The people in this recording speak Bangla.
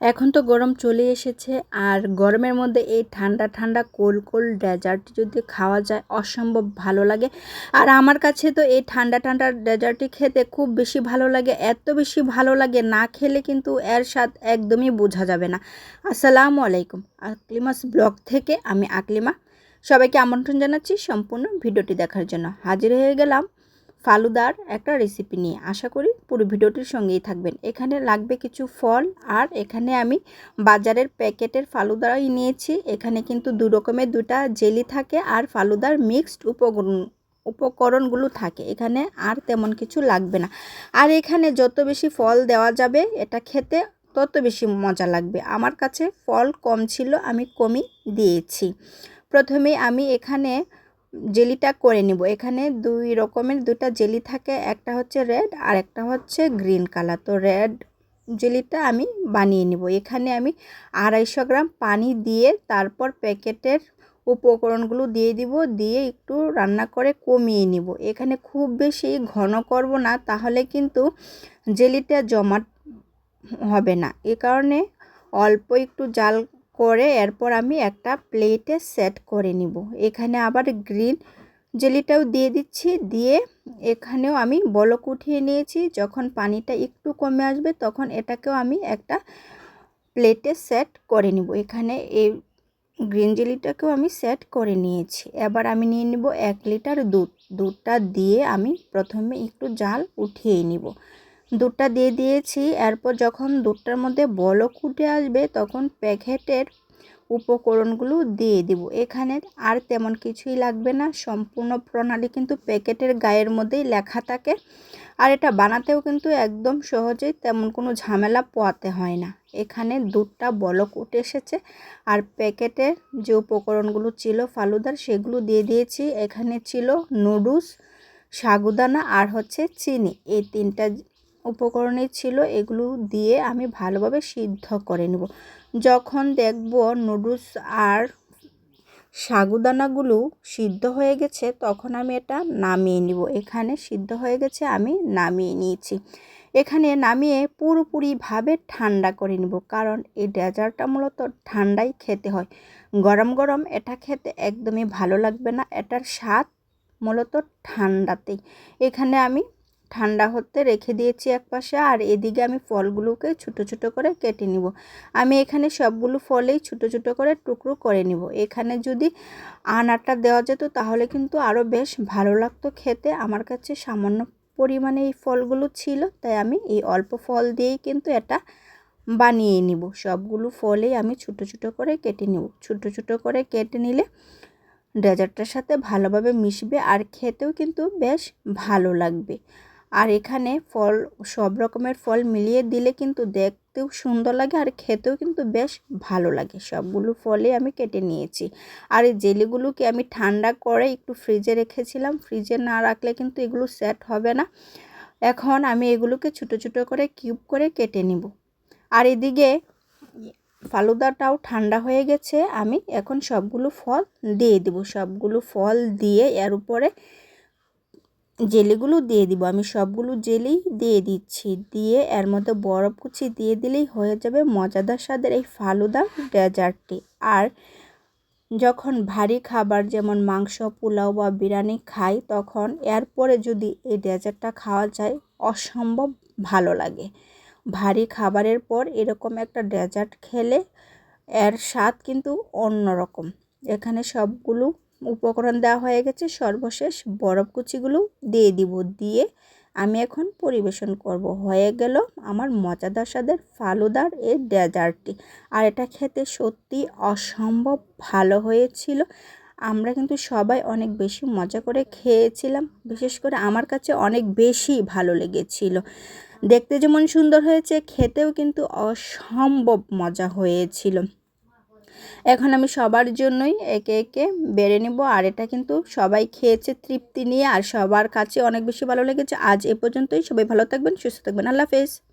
এখন তো গরম চলে এসেছে আর গরমের মধ্যে এই ঠান্ডা ঠান্ডা, কোল কোল ডেজার্ট যদি খাওয়া যায় অসম্ভব ভালো লাগে। আর আমার কাছে তো এই ঠান্ডা ঠান্ডা ডেজার্টটি খেতে খুব বেশি ভালো লাগে। এত বেশি ভালো লাগে না খেলে কিন্তু এর স্বাদ একদমই বোঝা যাবে না। আসসালামু আলাইকুম, আকলিমাস ব্লগ থেকে আমি আকলিমা। সবাইকে আমন্ত্রণ জানাচ্ছি সম্পূর্ণ ভিডিওটি দেখার জন্য। হাজির হয়ে গেলাম ফালুদার একটা রেসিপি নিয়ে। আশা করি পুরো ভিডিওটির সঙ্গেই থাকবেন। এখানে লাগবে কিছু ফল আর এখানে আমি বাজারের প্যাকেটের ফালুদাই নিয়েছি। এখানে কিন্তু দু রকমের দুটা জেলি থাকে আর ফালুদার মিক্সড উপকরণ, উপকরণগুলো থাকে। এখানে আর তেমন কিছু লাগবে না। আর এখানে যত বেশি ফল দেওয়া যাবে এটা খেতে তত বেশি মজা লাগবে। আমার কাছে ফল কম ছিল, আমি কমই দিয়েছি। প্রথমে আমি এখানে জেলিটা করে নিব। এখানে দুই রকমের দুটা জেলি থাকে, একটা হচ্ছে রেড আর একটা হচ্ছে গ্রিন কালার। তো রেড জেলিটা আমি বানিয়ে নিব। এখানে আমি আড়াইশো গ্রাম পানি দিয়ে তারপর প্যাকেটের উপকরণগুলো দিয়ে দিব, দিয়ে একটু রান্না করে কমিয়ে নিব। এখানে খুব বেশি ঘন করব না, তাহলে কিন্তু জেলিটা জমা হবে না। এ কারণে অল্প একটু জাল করে এরপর আমি একটা প্লেটে সেট করে নিব। এখানে আবার গ্রিন জেলিটাও দিয়ে দিচ্ছি, দিয়ে এখানেও আমি বলক উঠিয়ে নিয়েছি। যখন পানিটা একটু কমে আসবে তখন এটাকেও আমি একটা প্লেটে সেট করে নিব। এখানে এই গ্রিন জেলিটাকেও আমি সেট করে নিয়েছি। এবার আমি নিয়ে নিব এক লিটার দুধ। দুধটা দিয়ে আমি প্রথমে একটু জাল উঠিয়ে নিব। দুধটা দিয়ে দিয়েছি। এরপর যখন দুধটার মধ্যে বলক উঠে আসবে, তখন প্যাকেটের উপকরণগুলো দিয়ে দিব। এখানে আর তেমন কিছুই লাগবে না। সম্পূর্ণ প্রণালী কিন্তু প্যাকেটের গায়ের মধ্যেই লেখা থাকে। আর এটা বানাতেও কিন্তু একদম সহজেই, তেমন কোনো ঝামেলা পোয়াতে হয় না। এখানে দুধটা বলক উঠে এসেছে। আর প্যাকেটের যে উপকরণগুলো ছিল, ফালুদার, সেগুলো দিয়ে দিয়েছি। এখানে ছিল নুডলস, সাগুদানা আর হচ্ছে চিনি। এই তিনটা উপকরণই ছিল, এগুলো দিয়ে আমি ভালোভাবে সিদ্ধ করে নেব। যখন দেখব নুডলস আর সাগুদানাগুলো সিদ্ধ হয়ে গেছে, তখন আমি এটা নামিয়ে নিব। এখানে সিদ্ধ হয়ে গেছে, আমি নামিয়ে নিয়েছি। এখানে নামিয়ে পুরোপুরিভাবে ঠান্ডা করে নিব, কারণ এই ডেজার্টটা মূলত ঠান্ডাই খেতে হয়। গরম গরম এটা খেতে একদমই ভালো লাগবে না, এটার স্বাদ মূলত ঠান্ডাতেই। এখানে আমি ঠান্ডা হতে রেখে দিয়েছি এক পাশে, আর এদিকে আমি ফলগুলোকে ছোট ছোট করে কেটে নিব। আমি এখানে সবগুলো ফলেই ছোট ছোট করে টুকরো করে নিব। এখানে যদি আনারটা দেওয়া যেত, তাহলে কিন্তু আরও বেশ ভালো লাগতো খেতে। আমার কাছে সামান্য পরিমাণে এই ফলগুলো ছিল, তাই আমি এই অল্প ফল দিয়েই কিন্তু এটা বানিয়ে নিব। সবগুলো ফলেই আমি ছোট ছোট করে কেটে নিব। ছোট ছোট করে কেটে নিলে ডেজার্টটার সাথে ভালোভাবে মিশবে, আর খেতেও কিন্তু বেশ ভালো লাগবে। আর এখানে ফল, সব রকমের ফল মিলিয়ে দিলে কিন্তু দেখতেও সুন্দর লাগে আর খেতেও কিন্তু বেশ ভালো লাগে। সবগুলো ফলে আমি কেটে নিয়েছি। আর এই জেলিগুলোকে আমি ঠান্ডা করে একটু ফ্রিজে রেখেছিলাম। ফ্রিজে না রাখলে কিন্তু এগুলো সেট হবে না। এখন আমি এগুলোকে ছোটো ছোটো করে কিউব করে কেটে নিব। আর এদিকে ফালুদাটাও ঠান্ডা হয়ে গেছে। আমি এখন সবগুলো ফল দিয়ে দেব। সবগুলো ফল দিয়ে এর উপরে জেলিগুলো দিয়ে দিব। আমি সবগুলো জেলি দিয়ে দিচ্ছি। দিয়ে এর মধ্যে বরফ কুচি দিয়ে দিলেই হয়ে যাবে মজাদার স্বাদের এই ফালুদা ডেজার্টটি। আর যখন ভারী খাবার যেমন মাংস, পোলাও বা বিরিয়ানি খাই, তখন এরপরে যদি এই ডেজার্টটা খাওয়া যায়, অসম্ভব ভালো লাগে। ভারী খাবারের পর এরকম একটা ডেজার্ট খেলে এর স্বাদ কিন্তু অন্যরকম। এখানে সবগুলো উপকরণ দেওয়া হয়ে গেছে। সর্বশেষ বরফ কুচিগুলো দিয়ে দিব। দিয়ে আমি এখন পরিবেশন করব। হয়ে গেল আমার মজাদার স্বাদের ফালুদার এই ডেজার্টটি। আর এটা খেতে সত্যি অসম্ভব ভালো হয়েছিল। আমরা কিন্তু সবাই অনেক বেশি মজা করে খেয়েছিলাম। বিশেষ করে আমার কাছে অনেক বেশি ভালো লেগেছিল। দেখতে যেমন সুন্দর হয়েছে, খেতেও কিন্তু অসম্ভব মজা হয়েছিল। এখন আমি সবার জন্যই একে একে বেড়ে নেব। আর এটা কিন্তু সবাই খেয়েছে তৃপ্তি নিয়ে, আর সবার কাছে অনেক বেশি ভালো লেগেছে। আজ এ পর্যন্তই। সবাই ভালো থাকবেন, সুস্থ থাকবেন। আল্লাহ হাফেজ।